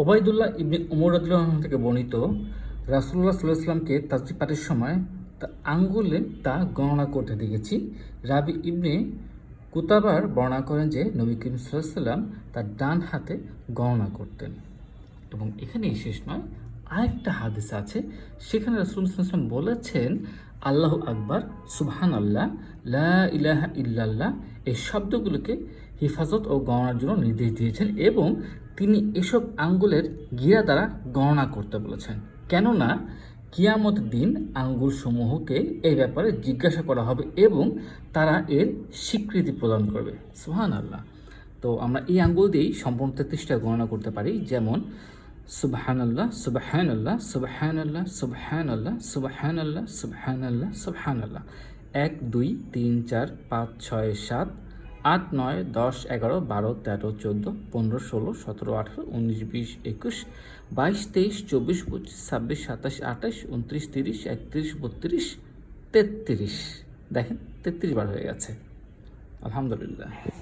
ওবায়দুল্লাহ ইবনে উমর রাদিয়াল্লাহু থেকে বর্ণিত রাসূলুল্লাহ সাল্লাল্লাহু আলাইহি সাল্লামকে তাসবিহ পাঠের সময় তা আঙ্গুলে তা গণনা করতে দেখেছি। রাবি ইবনে কুতাবার বর্ণনা করেন যে নবী করিম সাল্লাম তার ডান হাতে গণনা করতেন। এবং এখানেই শেষ নয়, আরেকটা হাদিস আছে, সেখানে রাসূল বলেছেন, আল্লাহ আকবার সুবহান আল্লাহ লা ইলাহা ইল্লাল্লাহ এই শব্দগুলোকে হেফাজত ও গণনার জন্য নির্দেশ দিয়েছেন এবং তিনি এসব আঙ্গুলের গিরা দ্বারা গণনা করতে বলেছেন। কেননা, কিয়ামত দিন আঙ্গুল সমূহকে এই ব্যাপারে জিজ্ঞাসা করা হবে এবং তারা এর স্বীকৃতি প্রদান করবে। সুহান আল্লাহ তো আমরা এই আঙ্গুল দিয়েই সম্পূর্ণ তেত্রিশটা গণনা করতে পারি। যেমন সুবহান আল্লাহ সুবহান আল্লাহ সুবহান আল্লাহ সুবহান আল্লাহ সুবহান আল্লাহ সুবহান আল্লাহ সুবহান আল্লাহ এক, দুই, তিন, চার, পাঁচ, ছয়, সাত আট নয় দশ এগারো বারো তেরো চোদ্দ পনেরো ষোলো সতেরো আঠেরো উনিশ বিশ একুশ বাইশ তেইশ চব্বিশ পঁচিশ ছাব্বিশ সাতাশ আঠাশ উনত্রিশ তিরিশ একত্রিশ বত্রিশ তেত্রিশ। দেখেন তেত্রিশ বার হয়ে গেছে। আলহামদুলিল্লাহ।